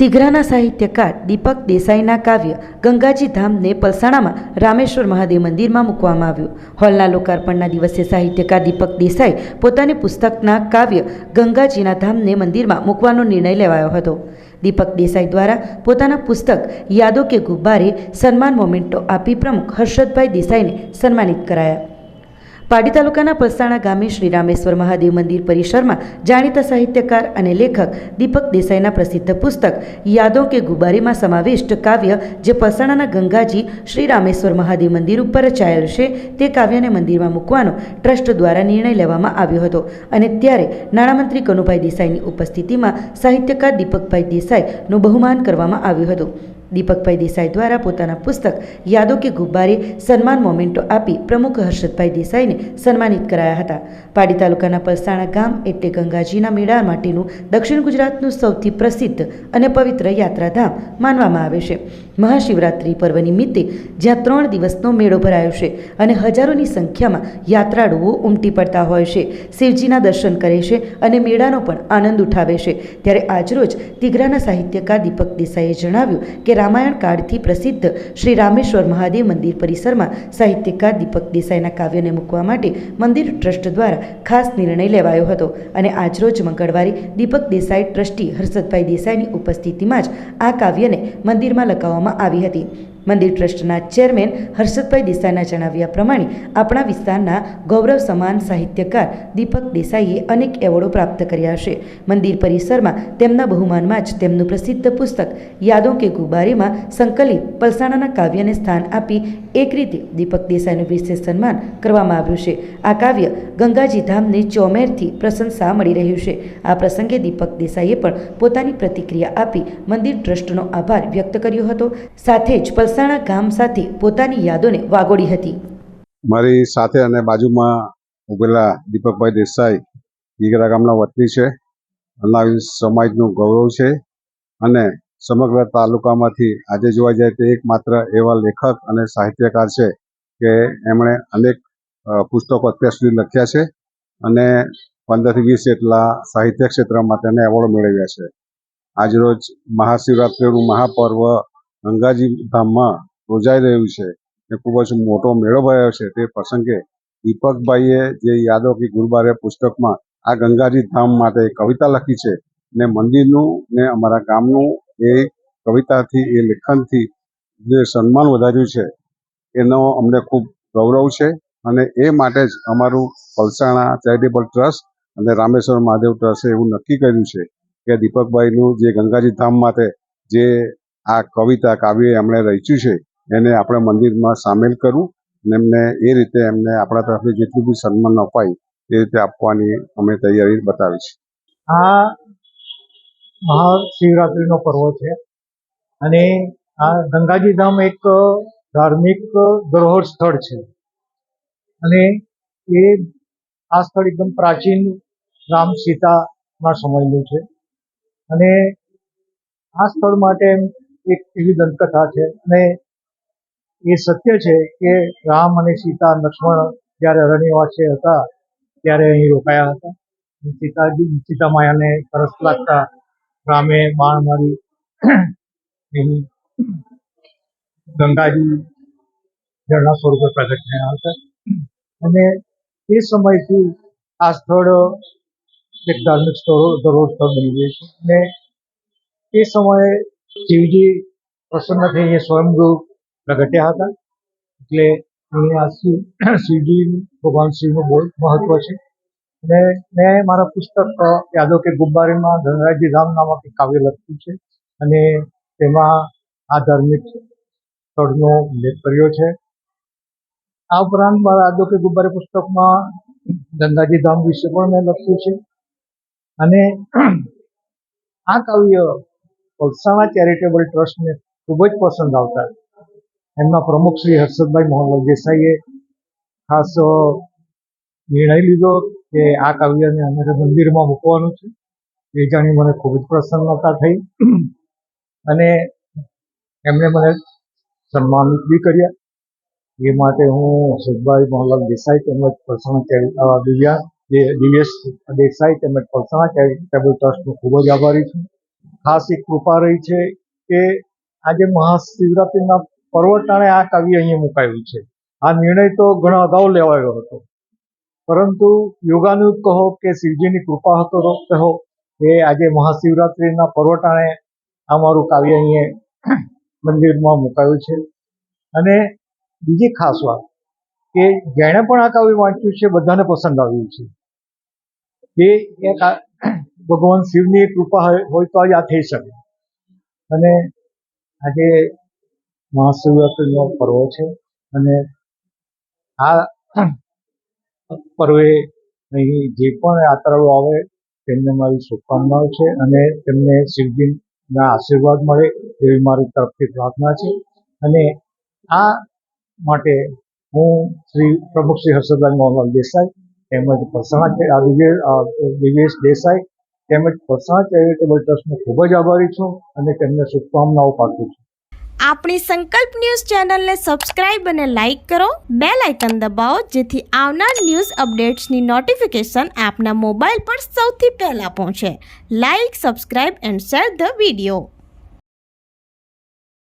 તિઘરાના સાહિત્યકાર દીપક દેસાઈના કાવ્ય ગંગાજી ધામને પલસાણામાં રામેશ્વર મહાદેવ મંદિરમાં મૂકવામાં આવ્યું. હોલના લોકાર્પણના દિવસે સાહિત્યકાર દીપક દેસાઈ પોતાની પુસ્તકના કાવ્ય ગંગાજીના ધામને મંદિરમાં મૂકવાનો નિર્ણય લેવાયો હતો. દીપક દેસાઈ દ્વારા પોતાના પુસ્તક યાદો કે ગુબ્બારે સન્માન મોમેન્ટો આપી પ્રમુખ હર્ષદભાઈ દેસાઈને સન્માનિત કરાયા. પાડી તાલુકાના પલસાણા ગામે શ્રી રામેશ્વર મહાદેવ મંદિર પરિસરમાં જાણીતા સાહિત્યકાર અને લેખક દીપક દેસાઈના પ્રસિદ્ધ પુસ્તક યાદો કે ગુબારીમાં સમાવિષ્ટ કાવ્ય જે પલસાણાના ગંગાજી શ્રી રામેશ્વર મહાદેવ મંદિર ઉપર રચાયેલ છે, તે કાવ્યને મંદિરમાં મૂકવાનો ટ્રસ્ટ દ્વારા નિર્ણય લેવામાં આવ્યો હતો. અને ત્યારે નાણામંત્રી કનુભાઈ દેસાઈની ઉપસ્થિતિમાં સાહિત્યકાર દીપકભાઈ દેસાઈનું બહુમાન કરવામાં આવ્યું હતું. દીપકભાઈ દેસાઈ દ્વારા પોતાના પુસ્તક યાદો કે ગુબ્બારે સન્માન મોમેન્ટો આપી પ્રમુખ હર્ષદભાઈ દેસાઈને સન્માનિત કરાયા હતા. પાડી તાલુકાના પલસાણા ગામ એટલે ગંગાજીના મેળા માટેનું દક્ષિણ ગુજરાતનું સૌથી પ્રસિદ્ધ અને પવિત્ર યાત્રાધામ માનવામાં આવે છે. મહાશિવરાત્રિ પર્વ નિમિત્તે જ્યાં ત્રણ દિવસનો મેળો ભરાયો છે અને હજારોની સંખ્યામાં યાત્રાળુઓ ઉમટી પડતા હોય છે. શિવજીના દર્શન કરે છે અને મેળાનો પણ આનંદ ઉઠાવે છે. ત્યારે આજરોજ તિઘરાના સાહિત્યકાર દીપક દેસાઈએ જણાવ્યું કે રામાયણ કાળથી પ્રસિદ્ધ શ્રી રામેશ્વર મહાદેવ મંદિર પરિસરમાં સાહિત્યકાર દીપક દેસાઈના કાવ્યને મૂકવા માટે મંદિર ટ્રસ્ટ દ્વારા ખાસ નિર્ણય લેવાયો હતો અને આજરોજ મંગળવારે દીપક દેસાઈ ટ્રસ્ટી હર્ષદભાઈ દેસાઈની ઉપસ્થિતિમાં જ આ કાવ્યને મંદિરમાં લગાવવામાં આવી હતી. મંદિર ટ્રસ્ટના ચેરમેન હર્ષદભાઈ દેસાઈના જણાવ્યા પ્રમાણે આપણા વિસ્તારના ગૌરવ સમાન સાહિત્યકાર દીપક દેસાઈએ અનેક એવોર્ડો પ્રાપ્ત કર્યા છે. મંદિર પરિસરમાં તેમના બહુમાનમાં જ તેમનું પ્રસિદ્ધ પુસ્તક યાદો કે ગુબારીમાં સંકલિત પલસાણાના કાવ્યને સ્થાન આપી એક રીતે દીપક દેસાઈનું વિશેષ સન્માન કરવામાં આવ્યું છે. આ કાવ્ય ગંગાજી ધામને ચોમેરથી પ્રશંસા મળી રહ્યું છે. આ પ્રસંગે દીપક દેસાઈએ પણ પોતાની પ્રતિક્રિયા આપી મંદિર ટ્રસ્ટનો આભાર વ્યક્ત કર્યો હતો. સાથે જ પલસાણા ગામ સાથે પોતાની યાદોને વાગોડી હતી. મારી સાથે અને બાજુમાં ઉભેલા દીપકભાઈ દેસાઈ દીકરા ગામના વતની છે. અનાવી સમાજનું ગૌરવ છે અને સમગ્ર તાલુકામાંથી આજે જોવા જાય તો એકમાત્ર એવા લેખક અને સાહિત્યકાર છે કે એમણે અનેક પુસ્તકો અત્યાર સુધી લખ્યા છે અને પંદરથી વીસ જેટલા સાહિત્ય ક્ષેત્રમાં તેને એવોર્ડ મેળવ્યા છે. આજરોજ મહાશિવરાત્રિનું મહાપર્વ ગંગાજી ધામમાં યોજાઈ રહ્યું છે એ ખૂબ જ મોટો મેળો ભરાયો છે તે પ્રસંગે દીપકભાઈએ જે યાદો કે ગુરુબારે પુસ્તકમાં આ ગંગાજી ધામ માટે કવિતા લખી છે ને મંદિરનું ને અમારા ગામનું એ કવિતાથી, એ લેખનથી જે સન્માન વધાર્યું છે એનો અમને ખૂબ ગૌરવ છે અને એ માટે જ અમારું પલસાણા ચેરિટેબલ ટ્રસ્ટ અને રામેશ્વર મહાદેવ ટ્રસ્ટે એવું નક્કી કર્યું છે કે દીપકભાઈનું જે ગંગાજી ધામ માટે જે આ કવિતા કાવ્ય એમણે રચ્યું છે, એને આપણે મંદિરમાં સામેલ કરવું અને એમને એ રીતે એમને આપણા તરફથી જેટલું બી સન્માન અપાય એ રીતે આપવાની અમે તૈયારી બતાવી છે. આ મહાશિવરાત્રિનો પર્વ છે અને આ ગંગાજી ધામ એક ધાર્મિક ધરોહર સ્થળ છે અને એ આ સ્થળ એકદમ પ્રાચીન રામ સીતામાં સમયનું છે અને આ સ્થળ માટે એક એવી દંતકથા છે. અને એ સત્ય છે કે રામ અને સીતા લક્ષ્મણ જ્યારે અરણ્યવાસે હતા, ત્યારે અહીં રોકાયા હતા. સીતાજી સીતા માયાને તરસ લાગતા રામે બાણ મારી એની ગંગાજી ઝરણા સ્વરૂપે પ્રગટ થયા હતા. અને એ સમયથી આ સ્થળ એક ધાર્મિક સ્થળ ધરોહર સ્થળ બની ગયું છે. અને એ સમયે શિવજી પ્રસન્ન થઈ અહીંયા સ્વયંભૂ પ્રગટ્યા હતા. એટલે અહીંયા શિવજી ભગવાન શિવનું બહુ મહત્વ છે. અને મેં મારા પુસ્તક યાદો કે ગુબ્બારેમાં ધનરાજી ધામ નામક એક કાવ્ય લખ્યું છે. અને તેમાં આ ધાર્મિક સ્થળનો ઉલ્લેખ કર્યો છે. આ ઉપરાંત મારા યાદો કે ગુબ્બારે પુસ્તકમાં ગંગાજી ધામ વિશે પણ મેં લખ્યું છે. અને આ કાવ્ય પલસાણા ચેરિટેબલ ટ્રસ્ટને ખૂબ જ પસંદ આવતા. એમના પ્રમુખ શ્રી હર્ષદભાઈ મોહનલાલ દેસાઈએ ખાસ નિર્ણય લીધો કે આ કાવ્યને અમારે મંદિરમાં મૂકવાનું છે. એ જાણી મને ખૂબ જ પ્રસન્નતા થઈ. અને એમણે મને સન્માનિત બી કર્યા. એ માટે હું હર્ષદભાઈ મોહનલાલ દેસાઈ તેમજ પલસાણા દિવ્યા દિવ્યેશ દેસાઈ તેમજ પલસાણા ચેરિટેબલ ટ્રસ્ટનો ખૂબ જ આભારી છું. ખાસ એક કૃપા રહી છે કે આજે મહાશિવરાત્રિના પર્વટાણે આ કાવ્ય અહીંયા મુકાયું છે. આ નિર્ણય તો ઘણા અગાઉ લેવાયો હતો. પરંતુ યોગાનું કહો કે શિવજીની કૃપા હતો કહો એ આજે મહાશિવરાત્રિના પર્વટાણે આ મારું કાવ્ય અહીંયા મંદિરમાં મુકાયું છે. અને બીજી ખાસ વાત કે જેણે પણ આ કાવ્ય વાંચ્યું છે, બધાને પસંદ આવ્યું છે. એ ભગવાન શિવની કૃપા હોય તો આ થઈ શકે. અને આજે મહાશિવરાત્રિનો પર્વ છે. અને આ પર્વે અહીં જે પણ યાત્રાળુ આવે, તેમને મારી શુભકામનાઓ છે અને તેમને શિવજીના આશીર્વાદ મળે એવી મારી તરફથી પ્રાર્થના છે. અને આ માટે હું શ્રી પ્રમુખ શ્રી હર્ષદભાઈ મોહનલાલ દેસાઈ તેમજ પર્સણા આ દિવ્ય દેસાઈ તેમજ પર્સણા ચેરિટેબલ ટ્રસ્ટનો ખૂબ જ આભારી છું અને તેમને શુભકામનાઓ પાઠવું છું. આપણી સંકલ્પ ન્યૂઝ ચેનલને સબસ્ક્રાઇબ અને લાઇક કરો. બે લાઇકન દબાવો, જેથી આવનાર ન્યૂઝ અપડેટ્સની નોટિફિકેશન આપના મોબાઈલ પર સૌથી પહેલાં પહોંચે. Like, subscribe and share the video.